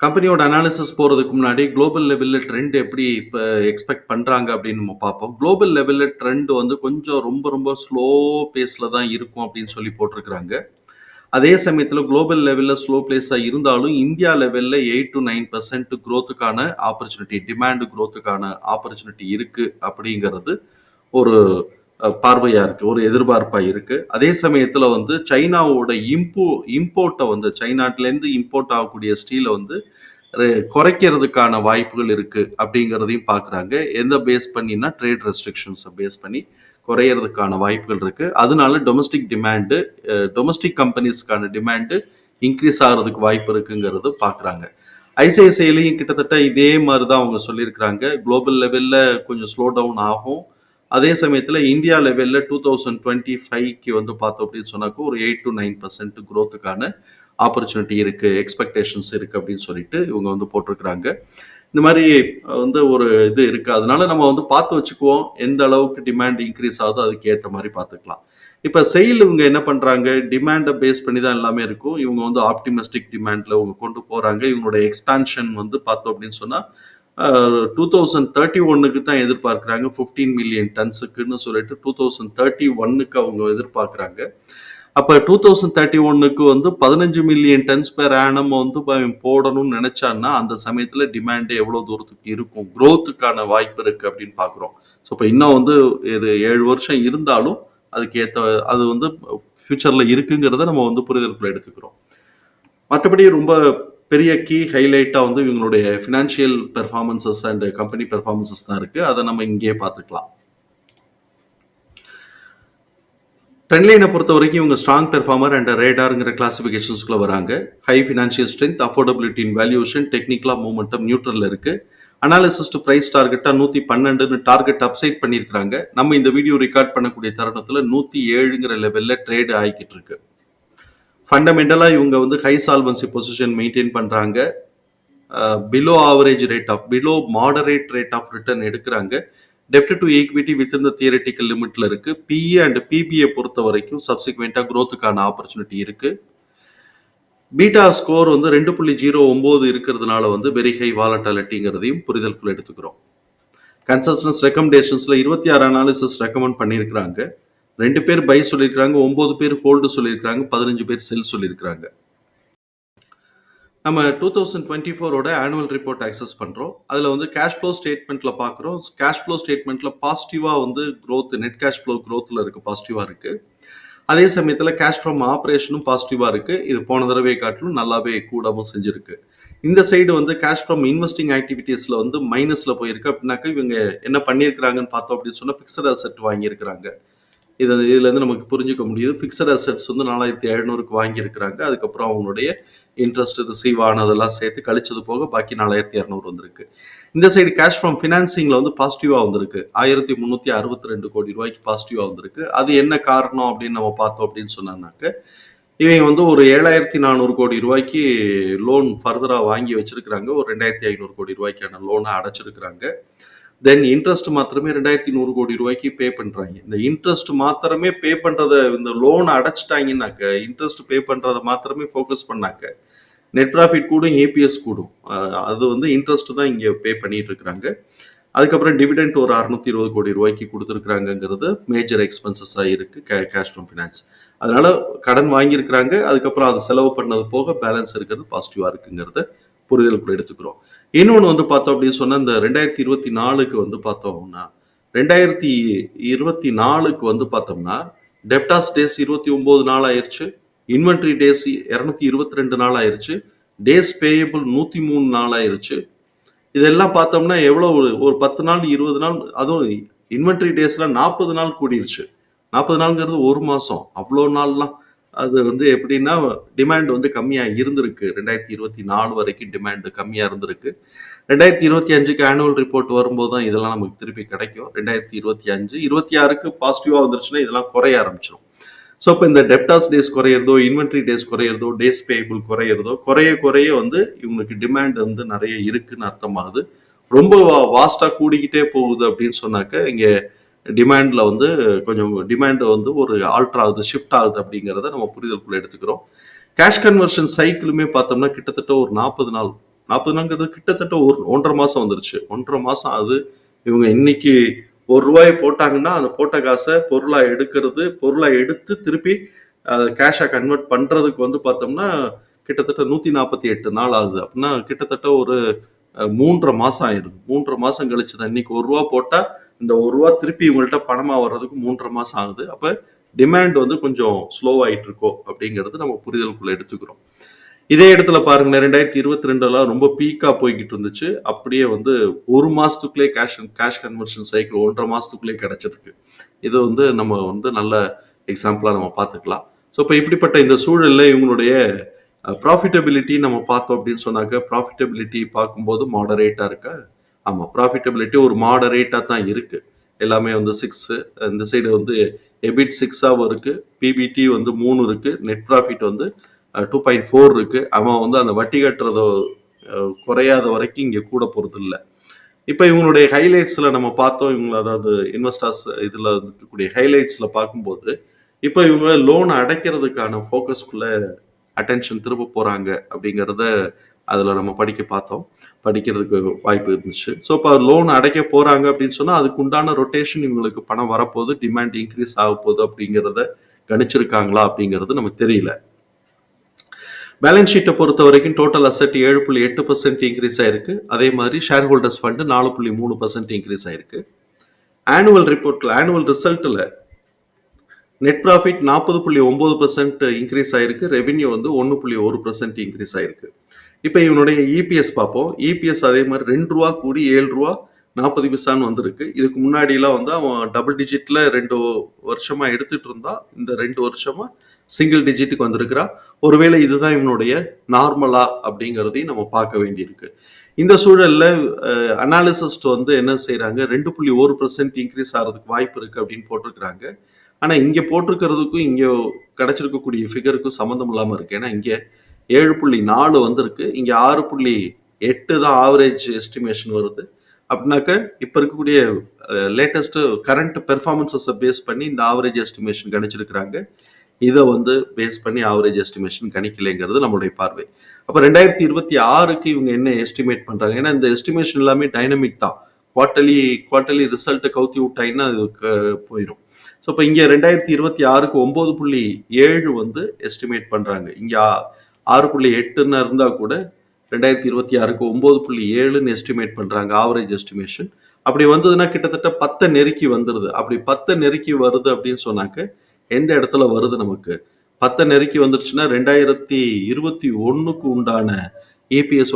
கம்பெனியோட அனாலிசிஸ் போகிறதுக்கு முன்னாடி குளோபல் லெவலில் ட்ரெண்ட் எப்படி இப்போ எக்ஸ்பெக்ட் பண்ணுறாங்க அப்படின்னு நம்ம பார்ப்போம். குளோபல் லெவலில் ட்ரெண்ட் வந்து கொஞ்சம் ரொம்ப ரொம்ப ஸ்லோ பேஸில் தான் இருக்கும் அப்படின்னு சொல்லி போட்டிருக்கிறாங்க. அதே சமயத்தில் குளோபல் லெவலில் ஸ்லோ பிளேஸாக இருந்தாலும் இந்தியா லெவலில் எயிட் டு நைன் பர்சன்ட் க்ரோத்துக்கான ஆப்பர்ச்சுனிட்டி டிமாண்டு க்ரோத்துக்கான ஆப்பர்ச்சுனிட்டி இருக்குது அப்படிங்கிறது ஒரு பார்வையாக இருக்குது ஒரு எதிர்பார்ப்பாக இருக்குது அதே சமயத்தில் வந்து சைனாவோட இம்போ இம்போர்ட்டை வந்து சைனாட்டிலேருந்து இம்போர்ட் ஆகக்கூடிய ஸ்டீலை வந்து குறைக்கிறதுக்கான வாய்ப்புகள் இருக்குது அப்படிங்கிறதையும் பார்க்குறாங்க எந்த பேஸ் பண்ணினா ட்ரேட் ரெஸ்ட்ரிக்ஷன்ஸை பேஸ் பண்ணி குறையிறதுக்கான வாய்ப்புகள் இருக்குது அதனால டொமஸ்டிக் டிமாண்டு டொமஸ்டிக் கம்பெனிஸ்க்கான டிமாண்டு இன்க்ரீஸ் ஆகிறதுக்கு வாய்ப்பு இருக்குங்கிறது பார்க்குறாங்க ஐசிஐசிஐலையும் கிட்டத்தட்ட இதே மாதிரி தான் அவங்க சொல்லியிருக்கிறாங்க. குளோபல் லெவலில் கொஞ்சம் ஸ்லோ டவுன் ஆகும். அதே சமயத்தில் இந்தியா லெவலில் டூ தௌசண்ட் டுவெண்ட்டி ஃபைவ்க்கு வந்து பார்த்தோம் அப்படின்னு சொன்னாக்கோ ஒரு எயிட் டு நைன் பர்சன்ட் க்ரோத்துக்கான ஆப்பர்ச்சுனிட்டி இருக்குது எக்ஸ்பெக்டேஷன்ஸ் இருக்குது அப்படின்னு சொல்லிட்டு இவங்க வந்து போட்டிருக்கிறாங்க. இந்த மாதிரி வந்து ஒரு இது இருக்குது அதனால நம்ம வந்து பார்த்து வச்சுக்குவோம். எந்த அளவுக்கு டிமாண்ட் இன்க்ரீஸ் ஆகுதோ அதுக்கு ஏற்ற மாதிரி பார்த்துக்கலாம். இப்போ செயல் இவங்க என்ன பண்ணுறாங்க டிமாண்டை பேஸ் பண்ணி தான் எல்லாமே இருக்கும். இவங்க வந்து ஆப்டிமிஸ்டிக் டிமாண்டில் இவங்க கொண்டு போகிறாங்க இவங்களோட எக்ஸ்பான்ஷன் வந்து பார்த்தோம் அப்படின்னு சொன்னால் டூ தௌசண்ட் தேர்ட்டி ஒன்னுக்கு தான் எதிர்பார்க்குறாங்க. ஃபிஃப்டீன் மில்லியன் டன்ஸுக்குன்னு சொல்லிட்டு டூ தௌசண்ட் தேர்ட்டி ஒன்னுக்கு அவங்க எதிர்பார்க்குறாங்க. அப்போ டூ தௌசண்ட் தேர்ட்டி ஒன்னுக்கு வந்து பதினஞ்சு மில்லியன் டன்ஸ் பேர் ஆனம் வந்து போடணும்னு நினைச்சான்னா அந்த சமயத்தில் டிமாண்டு எவ்வளோ தூரத்துக்கு இருக்கும்? க்ரோத்துக்கான வாய்ப்பு இருக்குது அப்படின்னு பார்க்குறோம். ஸோ இப்போ இன்னும் வந்து இது ஏழு வருஷம் இருந்தாலும் அதுக்கு ஏற்ற அது வந்து ஃப்யூச்சரில் இருக்குங்கிறத நம்ம வந்து புரிதலுக்குள்ள எடுத்துக்கிறோம். மற்றபடி ரொம்ப பெரிய கீ ஹைலைட்டாக வந்து இவங்களுடைய financial performances and company performances தான் இருக்குது அதை நம்ம இங்கேயே பார்த்துக்கலாம். டென்லைனை பொறுத்த வரைக்கும் இவங்க ஸ்ட்ராங் பெர்ஃபார்மர் அண்ட் ரேடாருங்கிற கிளாசிஃபிகேஷன்ஸ்குள்ள வராங்க. High financial strength affordability in valuation டெக்னிக்கலாக மூமெண்டம் நியூட்ரல் இருக்கு. அனாலிசிஸ் டு பிரைஸ் டார்கெட்டாக நூற்றி பன்னெண்டுன்னு டார்கெட் அப்சைட் பண்ணியிருக்காங்க நம்ம இந்த வீடியோ ரெக்கார்ட் பண்ணக்கூடிய தருணத்தில் நூற்றி ஏழுங்கிற லெவலில் ட்ரேடு ஆகிக்கிட்டு இருக்கு. ஃபண்டமெண்டலாக இவங்க வந்து ஹை சால்வன்சி பொசிஷன் மெயின்டைன் பண்ணுறாங்க below average rate of below moderate rate of return எடுக்கிறாங்க. டெப்ட் டு ஈக்விட்டி வித் இந்த தியரட்டிக்கல் லிமிட்ல இருக்கு. பிஇ அண்ட் பிபிஏ பொறுத்த வரைக்கும் சப்சிக்வெண்ட்டாக க்ரோத்துக்கான ஆப்பர்ச்சுனிட்டி இருக்கு. பீட்டா ஸ்கோர் வந்து ரெண்டு புள்ளி ஜீரோ ஒம்பது இருக்கிறதுனால வந்து வெரி ஹை வாலட்டாலிட்டிங்கிறதையும் புரிதலுக்குள்ள எடுத்துக்கிறோம். கன்சல்டன்ஸ் ரெக்கமெண்டேஷன்ஸ்ல இருபத்தி ஆறு அனாலிசிஸ் ரெக்கமெண்ட் பண்ணியிருக்கிறாங்க. ரெண்டு பேர் பை சொல்லியிருக்கிறாங்க ஒம்பது பேர் ஹோல்டு சொல்லியிருக்கிறாங்க பதினஞ்சு பேர் செல் சொல்லியிருக்கிறாங்க. நம்ம டூ தௌசண்ட் டுவெண்ட்டி ஃபோரோட ஆனுவல் ரிப்போர்ட் அக்சஸ் பண்ணுறோம் அதில் வந்து கேஷ் ஃப்ளோ ஸ்டேட்மெண்ட்டில் பார்க்குறோம் கேஷ் ஃப்ளோ ஸ்டேட்மெண்ட்டில் பாசிட்டிவாக வந்து க்ரோத் நெட் கேஷ் ஃப்ளோ க்ரோத்தில் இருக்குது பாசிட்டிவாக இருக்குது அதே சமயத்தில் கேஷ் ஃப்ரம் ஆப்ரேஷனும் பாசிட்டிவாக இருக்குது இது போன தடவை காட்டிலும் நல்லாவே கூடவும் செஞ்சுருக்கு. இந்த சைடு வந்து கேஷ் ஃப்ரம் இன்வெஸ்டிங் ஆக்டிவிட்டீஸில் வந்து மைனஸில் போயிருக்கு. அப்படின்னாக்கா இவங்க என்ன பண்ணியிருக்கிறாங்கன்னு பார்த்தோம் அப்படின்னு சொன்னால் ஃபிக்ஸட் அசெட் வாங்கியிருக்கிறாங்க. இது இதுலேருந்து நமக்கு புரிஞ்சுக்க முடியுது. ஃபிக்ஸட் அசெட்ஸ் வந்து நாலாயிரத்தி எழுநூறுக்கு வாங்கியிருக்கிறாங்க. அதுக்கப்புறம் அவங்களுடைய இன்ட்ரெஸ்ட் ரிசீவ் ஆனதெல்லாம் சேர்த்து கழிச்சது போக பாக்கி நாலாயிரத்தி இரநூறு வந்திருக்கு. இந்த சைடு கேஷ் ஃப்ரம் ஃபினான்சிங்கில் வந்து பாசிட்டிவாக வந்திருக்கு. ஆயிரத்தி முந்நூற்றி அறுபத்தி ரெண்டு கோடி ரூபாய்க்கு பாசிட்டிவாக வந்திருக்கு. அது என்ன காரணம் அப்படின்னு நம்ம பார்த்தோம் அப்படின்னு சொன்னாக்க இவங்க வந்து ஒரு ஏழாயிரத்தி நானூறு கோடி ரூபாய்க்கு லோன் ஃபர்தராக வாங்கி வச்சிருக்கிறாங்க. ஒரு ரெண்டாயிரத்தி ஐநூறு கோடி ரூபாய்க்கான லோனை அடைச்சிருக்கிறாங்க. தென் இன்ட்ரெஸ்ட் மாத்திரமே ரெண்டாயிரத்தி நூறு கோடி ரூபாய்க்கு பே பண்ணுறாங்க இந்த இன்ட்ரெஸ்ட் மாத்திரமே பே பண்ணுறத இந்த லோன் அடைச்சிட்டாங்கன்னாக்க இன்ட்ரெஸ்ட் பே பண்ணுறத மாத்திரமே ஃபோக்கஸ் பண்ணாக்க நெட் ப்ராஃபிட் கூடும் ஏபிஎஸ் கூடும். அது வந்து இன்ட்ரெஸ்ட் தான் இங்கே பே பண்ணிட்டு இருக்கிறாங்க அதுக்கப்புறம் டிவிடெண்ட் ஒரு அறுநூத்தி இருபது கோடி ரூபாய்க்கு கொடுத்துருக்குறாங்கங்கிறது மேஜர் எக்ஸ்பென்சஸாக இருக்கு கேஷ் ஃப்ரம் ஃபினான்ஸ் அதனால கடன் வாங்கியிருக்கிறாங்க அதுக்கப்புறம் அதை செலவு பண்ணது போக பேலன்ஸ் இருக்கிறது பாசிட்டிவாக இருக்குங்கிறத கூட எடுத்துக்கிறோம். இன்னொன்று வந்து பார்த்தோம் அப்படின்னு சொன்னால் இந்த ரெண்டாயிரத்தி இருபத்தி நாலுக்கு வந்து பார்த்தோம்னா ரெண்டாயிரத்தி இருபத்தி நாலுக்கு வந்து பார்த்தோம்னா டெப்டாஸ் டேஸ் இருபத்தி ஒம்பது நாள் ஆயிடுச்சு இன்வென்ட்ரி டேஸ் இரநூத்தி இருபத்தி ரெண்டு நாள் ஆயிருச்சு டேஸ் பேயபிள் நூற்றி மூணு நாள் ஆயிடுச்சு இதெல்லாம் பார்த்தோம்னா எவ்வளோ ஒரு ஒரு பத்து நாள் இருபது நாள் அதுவும் இன்வென்ட்ரி டேஸ்லாம் நாற்பது நாள் கூடிருச்சு. நாற்பது நாளுங்கிறது ஒரு மாதம் அவ்வளோ நாள்லாம். அது வந்து எப்படின்னா டிமாண்ட் வந்து கம்மியாக இருந்திருக்கு. ரெண்டாயிரத்தி இருபத்தி நாலு வரைக்கும் டிமாண்ட் கம்மியாக இருந்திருக்கு. ரெண்டாயிரத்தி இருபத்தி அஞ்சுக்கு ஆனுவல் ரிப்போர்ட் வரும்போது தான் இதெல்லாம் நமக்கு திருப்பி கிடைக்கும். ரெண்டாயிரத்தி இருபத்தி அஞ்சு இருபத்தி ஆறுக்கு பாசிட்டிவாக வந்துருச்சுன்னா இதெல்லாம் குறைய ஆரம்பிச்சிடும் ஸோ இப்போ இந்த டெப்டாஸ் டேஸ் குறையிறதோ இன்வென்ட்ரி டேஸ் குறையிறதோ டேஸ் பேபிள் குறையிறதோ குறைய குறைய வந்து இவங்களுக்கு டிமாண்ட் வந்து நிறைய இருக்குன்னு அர்த்தமாகுது. ரொம்ப வாஸ்டாக கூடிக்கிட்டே போகுது அப்படின்னு சொன்னாக்க இங்கே டிமாண்டில் வந்து கொஞ்சம் டிமாண்ட் வந்து ஒரு ஆல்ட்ரு ஆகுது ஷிஃப்ட் ஆகுது அப்படிங்கிறத நம்ம புரிதலுக்குள்ளே எடுத்துக்கிறோம். கேஷ் கன்வர்ஷன் சைக்கிளுமே பார்த்தோம்னா கிட்டத்தட்ட ஒரு நாற்பது நாள். நாற்பது நாள்ங்கிறது கிட்டத்தட்ட ஒரு ஒன்றரை மாதம் வந்துருச்சு. ஒன்றரை மாதம் ஆகுது இவங்க இன்னைக்கு ஒரு ரூபாய் போட்டாங்கன்னா அந்த போட்ட காசை பொருளாக எடுக்கிறது பொருளாக எடுத்து திருப்பி அதை கேஷாக கன்வெர்ட் பண்ணுறதுக்கு வந்து பார்த்தோம்னா கிட்டத்தட்ட நூற்றி நாற்பத்தி எட்டு நாள் ஆகுது. அப்படின்னா கிட்டத்தட்ட ஒரு மூன்றரை மாதம் ஆயிடுது. மூன்றரை மாதம் கழிச்சு தான் இன்னைக்கு ஒரு ரூபா போட்டால் இந்த ஒரு ரூபா திருப்பி இவங்கள்ட்ட பணமா வர்றதுக்கு மூன்றரை மாசம் ஆகுது. அப்ப டிமாண்ட் வந்து கொஞ்சம் ஸ்லோ ஆயிட்டு இருக்கோ அப்படிங்கிறது நம்ம புரிதலுக்குள்ள எடுத்துக்கிறோம். இதே இடத்துல பாருங்க ரெண்டாயிரத்தி இருபத்தி ரெண்டுலாம் ரொம்ப பீக்கா போய்கிட்டு இருந்துச்சு. அப்படியே வந்து ஒரு மாசத்துக்குள்ளே கேஷ் கேஷ் கன்வர்ஷன் சைக்கிள் ஒன்றரை மாசத்துக்குள்ளே கிடைச்சிருக்கு. இது வந்து நம்ம வந்து நல்ல எக்ஸாம்பிளா நம்ம பார்த்துக்கலாம். ஸோ இப்போ இப்படிப்பட்ட இந்த சூழல்ல இவங்களுடைய ப்ராஃபிட்டபிலிட்டி நம்ம பார்த்தோம் அப்படின்னு சொன்னாக்க ப்ராஃபிட்டபிலிட்டி பார்க்கும்போது மாடரேட்டா இருக்க? ஆமாம் ப்ராஃபிட்டபிலிட்டி ஒரு மாடரேட்டாக தான் இருக்குது எல்லாமே வந்து சிக்ஸு இந்த சைடு வந்து எபிட் சிக்ஸாகவும் இருக்குது பிபிடி வந்து மூணு இருக்குது நெட் ப்ராஃபிட் வந்து டூ பாயிண்ட் ஃபோர் இருக்குது அவன் வந்து அந்த வட்டி கட்டுறத குறையாத வரைக்கும் இங்கே கூட போகிறது இல்லை இப்போ இவங்களுடைய ஹைலைட்ஸில் நம்ம பார்த்தோம் இவங்களை அதாவது இன்வெஸ்டர்ஸ் இதில் இருக்கக்கூடிய ஹைலைட்ஸில் பார்க்கும்போது இப்போ இவங்க லோன் அடைக்கிறதுக்கான ஃபோக்கஸ்குள்ளே அட்டென்ஷன் திரும்ப போகிறாங்க அப்படிங்கிறத அதில் நம்ம படிக்க பார்த்தோம். படிக்கிறதுக்கு வாய்ப்பு இருந்துச்சு. ஸோ இப்போ லோன் அடைக்க போகிறாங்க அப்படின்னு சொன்னால் அதுக்கு உண்டான ரொட்டேஷன் இவங்களுக்கு பணம் வரப்போகுது டிமாண்ட் இன்க்ரீஸ் ஆக போகுது அப்படிங்கிறத கணிச்சிருக்காங்களா அப்படிங்கிறது நமக்கு தெரியல. பேலன்ஸ் ஷீட்டை பொறுத்த வரைக்கும் டோட்டல் அசெட் ஏழு புள்ளி எட்டு பர்சன்ட் இன்க்ரீஸ் ஆயிருக்கு. அதே மாதிரி ஷேர் ஹோல்டர்ஸ் ஃபண்டு நாலு புள்ளி மூணு பர்சன்ட் இன்க்ரீஸ் ஆயிருக்கு. ஆனுவல் ரிப்போர்ட்டில் ஆனுவல் ரிசல்ட்டில் நெட் ப்ராஃபிட் நாற்பது புள்ளி ஒம்பது பர்சன்ட் இன்க்ரீஸ் ஆயிருக்கு. ரெவென்யூ வந்து ஒன்று புள்ளி ஒரு பர்சன்ட் இன்க்ரீஸ் ஆயிருக்கு. இப்போ இவனுடைய இபிஎஸ் பார்ப்போம். இபிஎஸ் அதே மாதிரி ரெண்டு ரூபா கூடி ஏழு ரூபா நாற்பது பைசான்னு வந்திருக்கு. இதுக்கு முன்னாடிலாம் வந்து அவன் டபுள் டிஜிட்டில் ரெண்டு வருஷமாக எடுத்துட்டு இருந்தா இந்த ரெண்டு வருஷமாக சிங்கிள் டிஜிட்டுக்கு வந்திருக்கிறான் ஒருவேளை இதுதான் இவனுடைய நார்மலா அப்படிங்கிறதையும் நம்ம பார்க்க வேண்டியிருக்கு. இந்த சூழலில் அனாலிசிஸ்ட் வந்து என்ன செய்கிறாங்க ரெண்டு புள்ளி ஒரு பர்சன்ட் இன்க்ரீஸ் ஆகிறதுக்கு வாய்ப்பு இருக்குது அப்படின்னு போட்டிருக்கிறாங்க. ஆனால் இங்கே போட்டிருக்கிறதுக்கும் இங்கே கிடச்சிருக்கக்கூடிய ஃபிகருக்கும் சம்மந்தம் இல்லாமல் இருக்குது ஏன்னா இங்கே ஏழு புள்ளி நாலு வந்திருக்கு. இங்கே ஆறு புள்ளி எட்டு தான் ஆவரேஜ் எஸ்டிமேஷன் வருது. அப்படின்னாக்க இப்போ இருக்கக்கூடிய லேட்டஸ்ட் கரண்ட் பெர்ஃபார்மன்ஸஸை பேஸ் பண்ணி இந்த ஆவரேஜ் எஸ்டிமேஷன் கணிச்சிருக்கிறாங்க. இதை வந்து பேஸ் பண்ணி ஆவரேஜ் எஸ்டிமேஷன் கணிக்கலைங்கிறது நம்மளுடைய பார்வை. அப்போ ரெண்டாயிரத்தி இருபத்தி ஆறுக்கு இவங்க என்ன எஸ்டிமேட் பண்ணுறாங்க ஏன்னா இந்த எஸ்டிமேஷன் எல்லாமே டைனமிக் தான். குவார்ட்டர்லி குவார்ட்டர்லி ரிசல்ட்டை கவுத்தி விட்டாங்கன்னா அது க- போயிடும் ஸோ இப்போ இங்கே ரெண்டாயிரத்தி இருபத்தி ஆறுக்கு ஒம்பது புள்ளி ஏழு வந்து எஸ்டிமேட் பண்ணுறாங்க இங்கே ஆறு புள்ளி எட்டுன்னு இருந்தால் கூட ரெண்டாயிரத்தி இருபத்தி ஆறுக்கு ஒம்பது புள்ளி ஏழுன்னு எஸ்டிமேட் பண்ணுறாங்க ஆவரேஜ் எஸ்டிமேஷன் அப்படி வந்ததுன்னா கிட்டத்தட்ட பத்தை நெருக்கி வந்துடுது அப்படி பத்தை நெருக்கி வருது அப்படின்னு சொன்னாக்க எந்த இடத்துல வருது நமக்கு? பத்தை நெருக்கி வந்துருச்சுன்னா ரெண்டாயிரத்தி இருபத்தி ஒன்றுக்கு உண்டான ஏபிஎஸ்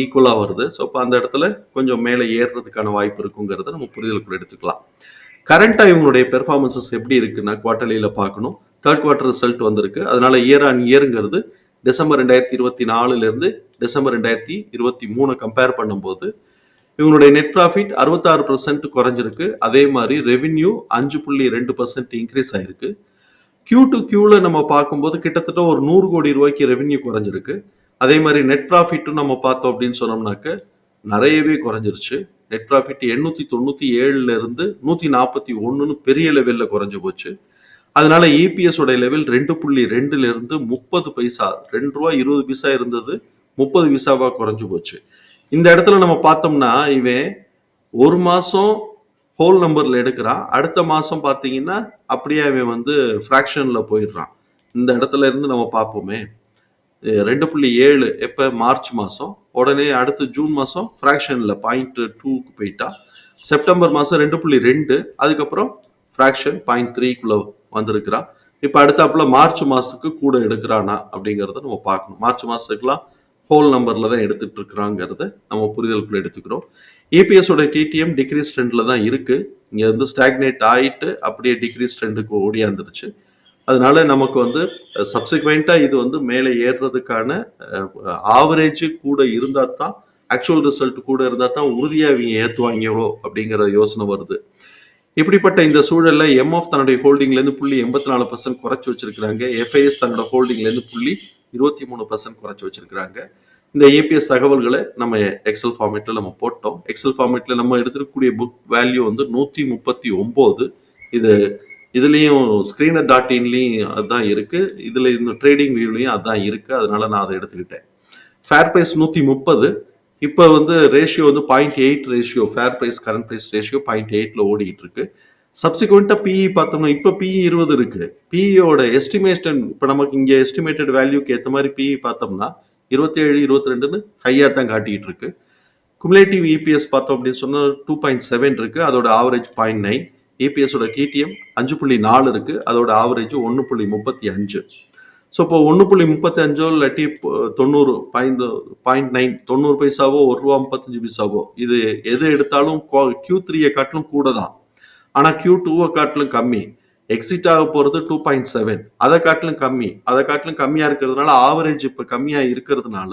ஈக்குவலாக வருது. ஸோ அப்போ அந்த இடத்துல கொஞ்சம் மேலே ஏறுறதுக்கான வாய்ப்பு இருக்குங்கிறத நம்ம புரிதலுக்குள்ள எடுத்துக்கலாம். கரண்ட்டாக இவங்களுடைய பெர்ஃபார்மன்சஸ் எப்படி இருக்குன்னா குவார்டர்லியில பார்க்கணும். தேர்ட் குவார்ட்டர் ரிசல்ட் வந்திருக்கு. அதனால இயர் ஆன் இயருங்கிறது டிசம்பர் ரெண்டாயிரத்தி இருபத்தி நாலுலேருந்து டிசம்பர் ரெண்டாயிரத்தி இருபத்தி மூணு கம்பேர் பண்ணும்போது இவங்களுடைய நெட் ப்ராஃபிட் அறுபத்தாறு பர்சன்ட் குறைஞ்சிருக்கு. அதே மாதிரி ரெவின்யூ அஞ்சு புள்ளி ரெண்டு பர்சன்ட் இன்க்ரீஸ் ஆயிருக்கு. கியூ டு கியூவில் நம்ம பார்க்கும்போது கிட்டத்தட்ட ஒரு நூறு கோடி ரூபாய்க்கு ரெவென்யூ குறைஞ்சிருக்கு. அதே மாதிரி நெட் ப்ராஃபிட்டும் நம்ம பார்த்தோம் அப்படின்னு சொன்னோம்னாக்க நிறையவே குறைஞ்சிருச்சு. நெட் ப்ராஃபிட் எண்ணூற்றி தொண்ணூற்றி ஏழுல இருந்து நாற்பத்தி ஒன்றுன்னு பெரிய லெவலில் குறைஞ்சு போச்சு. அதனால இபிஎஸ் உடைய லெவல் ரெண்டு புள்ளி ரெண்டுல இருந்து முப்பது பைசா ரெண்டு ரூபா இருபது பைசா இருந்தது முப்பது பைசாவா குறைஞ்சு போச்சு. இந்த இடத்துல நம்ம பார்த்தோம்னா இவன் ஒரு மாசம் ஹோல் நம்பர்ல எடுக்கிறான். அடுத்த மாசம் பார்த்தீங்கன்னா அப்படியே இவன் வந்து ஃப்ராக்ஷன்ல போயிடுறான். இந்த இடத்துல இருந்து நம்ம பார்ப்போமே. ரெண்டு புள்ளி ஏழு எப்போ? மார்ச் மாதம் உடனே அடுத்து ஜூன் மாதம் ஃப்ராக்ஷனில் பாயிண்ட் டூக்கு போயிட்டா. செப்டம்பர் மாதம் ரெண்டு புள்ளி ரெண்டு அதுக்கப்புறம் ஃப்ராக்ஷன் பாயிண்ட் த்ரீக்குள்ளே வந்திருக்கிறான் இப்போ அடுத்தாப்புல மார்ச் மாதத்துக்கு கூட எடுக்கிறானா அப்படிங்கிறத நம்ம பார்க்கணும். மார்ச் மாதத்துக்குலாம் ஹோல் நம்பரில் தான் எடுத்துட்டு இருக்கிறாங்கிறத நம்ம புரிதலுக்குள்ள எடுத்துக்கிறோம். EPS டிடிஎம் டிக்ரீஸ் ட்ரெண்டில் தான் இருக்குது இங்கே வந்து ஸ்டாக்னேட் ஆயிட்டு அப்படியே டிக்ரீஸ் ட்ரெண்டுக்கு ஓடியாந்துருச்சு. அதனால நமக்கு வந்து சப்சிக்வெண்ட்டாக இது வந்து மேலே ஏறுறதுக்கான ஆவரேஜ் கூட இருந்தால் தான் ஆக்சுவல் ரிசல்ட் கூட இருந்தால் தான் உறுதியாக இவங்க ஏற்றுவாங்களோ அப்படிங்கிற யோசனை வருது. இப்படிப்பட்ட இந்த சூழல்ல எம்எஃப் தன்னுடைய ஹோல்டிங்லேருந்து புள்ளி எண்பத்தி நாலு பர்சன்ட் குறைச்சி வச்சிருக்காங்க எஃப்ஐஎஸ் தன்னோட ஹோல்டிங்லேருந்து புள்ளி இருபத்தி மூணு பர்சன்ட் குறைச்சி வச்சிருக்கிறாங்க. இந்த ஏபிஎஸ் தகவல்களை நம்ம எக்ஸல் ஃபார்மேட்ல நம்ம போட்டோம். எக்ஸல் ஃபார்மேட்ல நம்ம எடுத்துருக்கக்கூடிய புக் வேல்யூ வந்து நூற்றி முப்பத்தி ஒம்பது. இது இதுலேயும் ஸ்க்ரீனர் டாட் இன்லேயும் அதுதான் இருக்கு. இதில் இந்த ட்ரேடிங் வியூலையும் அதுதான் இருக்கு. அதனால நான் அதை எடுத்துக்கிட்டேன். ஃபேர் ப்ரைஸ் நூற்றி முப்பது. இப்போ வந்து ரேஷியோ வந்து point eight ratio fair price current price ratio point எயிட்ல ஓடிட்டு இருக்கு சப்சிக்வெண்ட்டாக பிஇ பார்த்தோம்னா இப்போ பிஇ இருபது இருக்கு. பிஇயோட எஸ்டிமேஷன் இப்போ நமக்கு இங்கே எஸ்டிமேட்டட் வேல்யூக்கு ஏற்ற மாதிரி பிஇ பார்த்தோம்னா இருபத்தேழு இருபத்தி ரெண்டுன்னு ஹையாக தான் காட்டிகிட்டு இருக்கு குமுலேட்டிவ் இபிஎஸ் பார்த்தோம் அப்படின்னு சொன்னால் டூ பாயிண்ட் செவன் இருக்கு. அதோட ஆவரேஜ் பாயிண்ட் நைன் இபிஎஸோட டிடிஎம் அஞ்சு புள்ளி நாலு இருக்கு. அதோட ஆவரேஜ் ஒன்று புள்ளி முப்பத்தி அஞ்சு. ஸோ இப்போ ஒன்று புள்ளி முப்பத்தஞ்சோ இல்லாட்டி தொண்ணூறு பாயிண்ட் பாயிண்ட் நைன் தொண்ணூறு பைசாவோ ஒரு ரூபா முப்பத்தஞ்சு பைசாவோ இது எது எடுத்தாலும் கியூ த்ரீயை காட்டிலும் கூட தான் ஆனால் கியூ டூவை காட்டிலும் கம்மி. எக்ஸிட் ஆக போகிறது டூ பாயிண்ட் செவன் அதை காட்டிலும் கம்மி. அதை காட்டிலும் கம்மியாக இருக்கிறதுனால ஆவரேஜ் இப்போ கம்மியாக இருக்கிறதுனால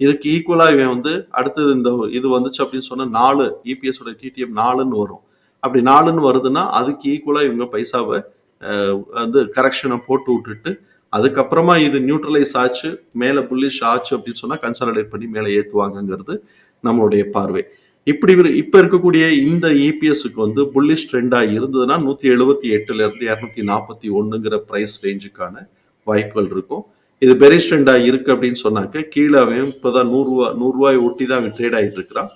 இதுக்கு ஈக்குவலாக இவன் வந்து அடுத்தது இந்த இது வந்துச்சு அப்படின்னு சொன்னால் நாலு இபிஎஸோட டிடிஎம் நாலுன்னு வரும். அப்படி நாலுன்னு வருதுன்னா அதுக்கு ஈக்குவலாக இவங்க பைசாவை வந்து கரெக்ஷனை போட்டு விட்டுட்டு அதுக்கப்புறமா இது நியூட்ரலைஸ் ஆச்சு மேலே புல்லிஷ் ஆச்சு அப்படின்னு சொன்னால் கன்சாலிடேட் பண்ணி மேலே ஏற்றுவாங்கங்கிறது நம்மளுடைய பார்வை. இப்படி இப்போ இருக்கக்கூடிய இந்த இபிஎஸ்க்கு வந்து புல்லிஷ் ட்ரெண்டாக இருந்ததுன்னா நூற்றி எழுபத்தி எட்டுல இருந்து நாற்பத்தி ஒன்றுங்கிற ப்ரைஸ் ரேஞ்சுக்கான வாய்ப்புகள் இருக்கும். இது பெரிஷ் ட்ரெண்டாக இருக்குது அப்படின்னு சொன்னாக்க கீழே அவன் இப்போ தான் நூறுரூவா நூறுரூவாய் ஒட்டி தான் அவன் ட்ரேட் ஆகிட்டு இருக்கிறான்.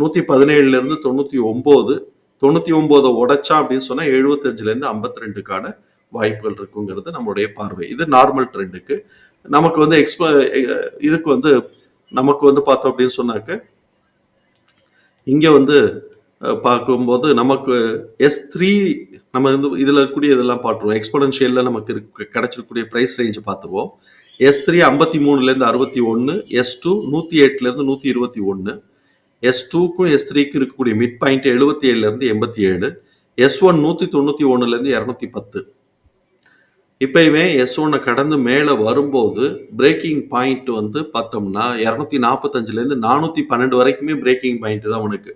நூற்றி பதினேழுலேருந்து தொண்ணூற்றி ஒம்பது தொண்ணூற்றி ஒம்போதை ஒன்பதை உடைச்சா அப்படின்னு சொன்னால் எழுபத்தஞ்சுலேருந்து ஐம்பத்தி ரெண்டுக்கான வாய்ப்புகள் இருக்குங்கிறது நம்மளுடைய பார்வை. இது நார்மல் ட்ரெண்டுக்கு நமக்கு வந்து எக்ஸ்ப இதுக்கு வந்து நமக்கு வந்து பார்த்தோம் அப்படின்னு சொன்னாக்க இங்கே வந்து பார்க்கும்போது நமக்கு எஸ் த்ரீ நம்ம வந்து இதில் இருக்கக்கூடிய இதெல்லாம் பார்த்துருவோம். எக்ஸ்போனன்ஷியலில் நமக்கு இருக்கு கிடைச்சிருக்கக்கூடிய பிரைஸ் ரேஞ்சை பார்த்துருவோம் எஸ் த்ரீ ஐம்பத்தி மூணுலேருந்து அறுபத்தி ஒன்று எஸ் டூ நூற்றி எட்டுலேருந்து நூற்றி இருபத்தி ஒன்று எஸ் டூக்கும் எஸ் த்ரீக்கும் இருக்கக்கூடிய மிட் பாயிண்ட் எழுபத்தி ஏழுலேருந்து எண்பத்தி ஏழு எஸ் ஒன் நூற்றி தொண்ணூற்றி ஒன்றுலேருந்து இரநூத்தி பத்து. இப்போ இவன் எஸ் ஒன்னை கடந்து மேலே வரும்போது பிரேக்கிங் பாயிண்ட் வந்து பார்த்தோம்னா இரநூத்தி நாற்பத்தஞ்சுலேருந்து நானூற்றி பன்னெண்டு வரைக்குமே பிரேக்கிங் பாயிண்ட் தான் உனக்கு.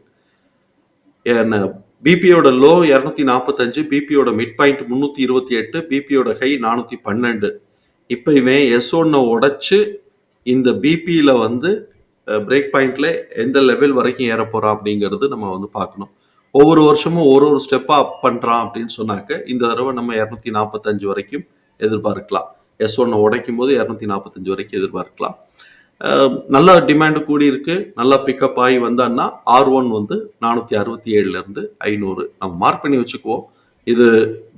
என்ன பிபியோட லோ இரநூத்தி நாற்பத்தஞ்சு பிபியோட மிட் பாயிண்ட் முந்நூற்றி இருபத்தி எட்டு பிபியோட ஹை நானூற்றி பன்னெண்டு இப்போ இவன் எஸ் ஒன்னை உடச்சி இந்த பிபியில் வந்து பிரேக் பாயிண்ட்ல எந்த லெவல் வரைக்கும் ஏற போகிறான் அப்படிங்கிறது நம்ம வந்து பார்க்கணும். ஒவ்வொரு வருஷமும் ஒரு ஒரு ஸ்டெப்பாக அப் பண்ணுறான் அப்படின்னு சொன்னாக்க இந்த தடவை நம்ம இரநூத்தி நாற்பத்தஞ்சு வரைக்கும் எதிர்பார்க்கலாம். எஸ் ஒன்னை உடைக்கும் போது இரநூத்தி நாற்பத்தஞ்சு வரைக்கும் எதிர்பார்க்கலாம். நல்லா நல்ல கூடி இருக்கு. நல்லா பிக்கப் ஆகி வந்தான்னா ஆர் ஒன் வந்து நானூற்றி அறுபத்தி ஏழுலேருந்து ஐநூறு. நம்ம மார்க் பண்ணி வச்சுக்குவோம். இது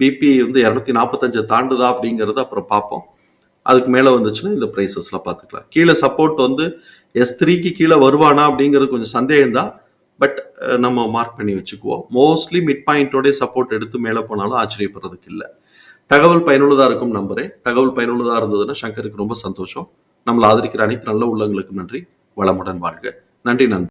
பிபி வந்து இரநூத்தி நாற்பத்தஞ்சை தாண்டுதா அப்படிங்கிறத அப்புறம் பார்ப்போம். அதுக்கு மேலே வந்துச்சுன்னா இந்த ப்ரைஸஸ்லாம் பார்த்துக்கலாம். கீழே சப்போர்ட் வந்து எஸ் த்ரீக்கு கீழே வருவானா அப்படிங்கிறது கொஞ்சம் சந்தேகம் தான் பட் uh, நம்ம மார்க் பண்ணி வச்சுக்குவோம். மோஸ்ட்லி மிட் பாயிண்டோட சப்போர்ட் எடுத்து மேலே போனாலும் ஆச்சரியப்படுறதுக்கு இல்லை. தகவல் பயனுள்ளதாக இருக்கும் நம்புறேன் தகவல் பயனுள்ளதாக இருந்ததுன்னா சங்கருக்கு ரொம்ப சந்தோஷம். நம்மளை ஆதரிக்கிற அனைத்து நல்ல உள்ளங்களுக்கும் நன்றி. வளமுடன் வாழ்க. நன்றி நன்றி.